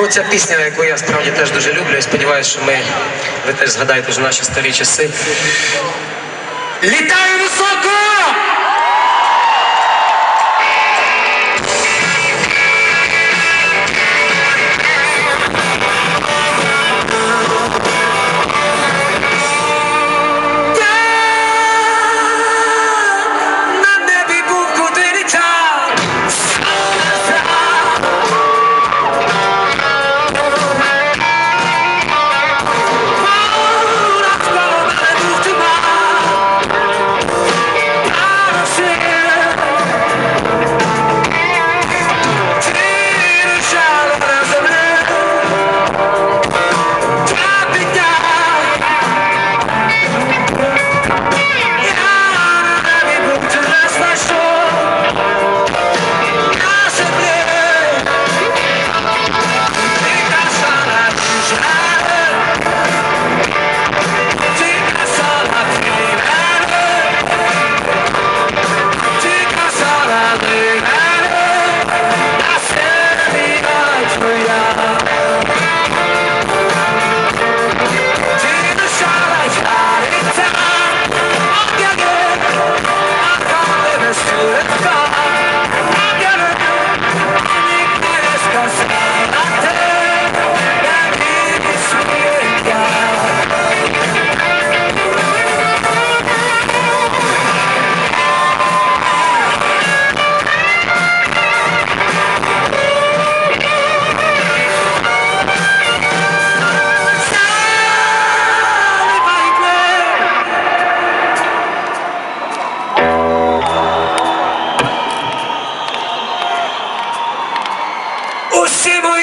Ну, ця пісня, яку я справді теж дуже люблю, і сподіваюся, що ми ви теж згадаєте вже наші старі часи. Літаю високо! Pussy boy.